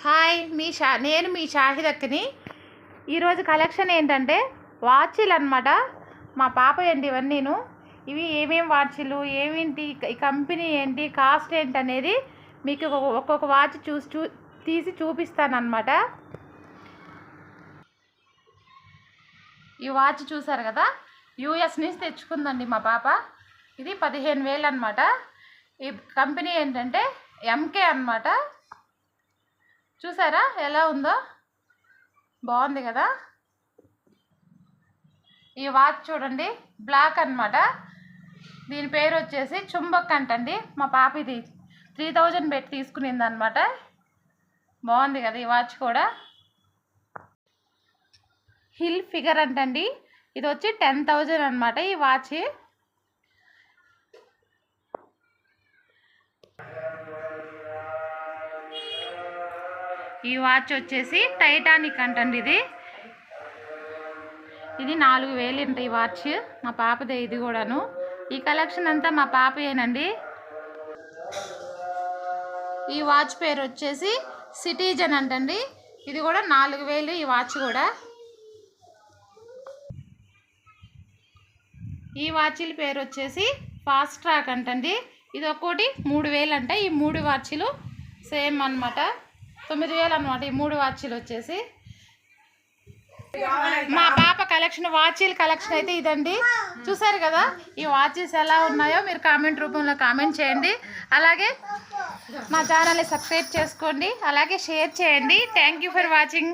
Hi మీ షా నేను మీ షాహిదక్కని ఈరోజు collection ఏంటంటే వాచీలు అనమాట మా పాప ఏంటి ఇవన్నీను ఇవి ఏమేమి వాచీలు ఏమేంటి ఈ కంపెనీ ఏంటి కాస్ట్ ఏంటి అనేది మీకు ఒక్కొక్క- వాచ్ చూసి చూ తీసి చూపిస్తాను ఈ వాచ్ చూసారు కదా? యూఎస్ నుంచి తెచ్చుకుందండి మా పాప. ఇది పదిహేను వేలు అనమాట ఈ కంపెనీ ఏంటంటే ఎంకే అన్నమాట. చూసారా? ఎలా ఉందో? బాగుంది కదా? ఈ వాచ్ చూడండి. బ్లాక్ అనమాట దీని పేరు వచ్చేసి చుంబక్ అంటండి. మా పాప ఇది త్రీ థౌజండ్ పెట్టి తీసుకునింది అనమాట బాగుంది కదా ఈ వాచ్ కూడా. హిల్ ఫిగర్ అంటండి. ఇది వచ్చి టెన్ థౌజండ్ అనమాట ఈ వాచ్. ఈ వాచ్ వచ్చేసి టైటానిక్ అంటండి ఇది. ఇది నాలుగు వేలు ఈ వాచ్. మా పాపదే ఇది కూడాను. ఈ కలెక్షన్ అంతా మా పాపయేనండి. ఈ వాచ్ పేరు వచ్చేసి సిటిజన్ అంటండి. ఇది కూడా నాలుగు వేలు ఈ వాచ్ కూడా. ఈ వాచీల పేరు వచ్చేసి ఫాస్ట్ ట్రాక్ అంటండి. ఇది ఒక్కోటి మూడు వేలు అంట ఈ మూడు వాచీలు సేమ్ అన్నమాట. తొమ్మిది వేలు అనమాట ఈ మూడు వాచీలు వచ్చేసి. మా పాప కలెక్షన్ వాచీల కలెక్షన్ అయితే ఇదండి. చూసారు కదా? ఈ వాచెస్ ఎలా ఉన్నాయో మీరు కామెంట్ రూపంలో కామెంట్ చేయండి. అలాగే మా ఛానల్ని సబ్స్క్రైబ్ చేసుకోండి. అలాగే షేర్ చేయండి. Thank you for watching